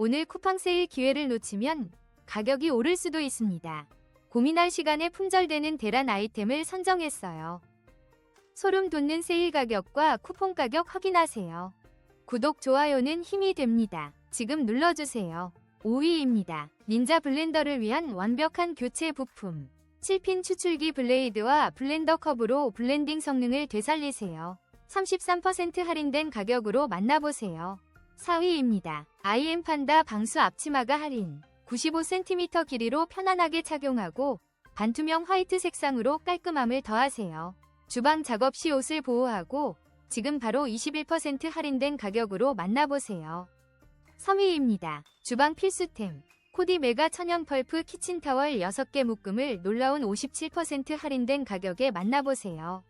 오늘 쿠팡 세일 기회를 놓치면 가격이 오를 수도 있습니다. 고민할 시간에 품절되는 대란 아이템을 선정했어요. 소름 돋는 세일 가격과 쿠폰 가격 확인하세요. 구독, 좋아요는 힘이 됩니다. 지금 눌러주세요. 5위입니다. 닌자 블렌더를 위한 완벽한 교체 부품. 7핀 추출기 블레이드와 블렌더 컵으로 블렌딩 성능을 되살리세요. 33% 할인된 가격으로 만나보세요. 4위입니다. IM 판다 방수 앞치마가 할인. 95cm 길이로 편안하게 착용하고 반투명 화이트 색상으로 깔끔함을 더하세요. 주방 작업 시 옷을 보호하고 지금 바로 21% 할인된 가격으로 만나보세요. 3위입니다. 주방 필수템. 코디 메가 천연 펄프 키친타월 6개 묶음을 놀라운 57% 할인된 가격에 만나보세요.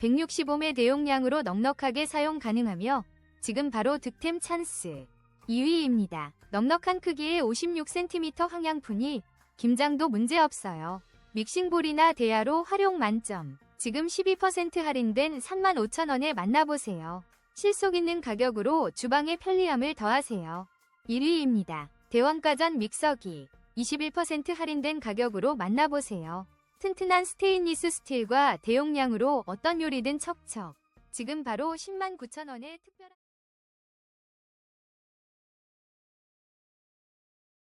165매 대용량으로 넉넉하게 사용 가능하며 지금 바로 득템 찬스. 2위입니다. 넉넉한 크기의 56cm 황양푼이 김장도 문제없어요. 믹싱볼이나 대야로 활용 만점. 지금 12% 할인된 35,000원에 만나보세요. 실속 있는 가격으로 주방의 편리함을 더하세요. 1위입니다. 대원가전 믹서기. 21% 할인된 가격으로 만나보세요. 튼튼한 스테인리스 스틸과 대용량으로 어떤 요리든 척척. 지금 바로 109,000원에 특별한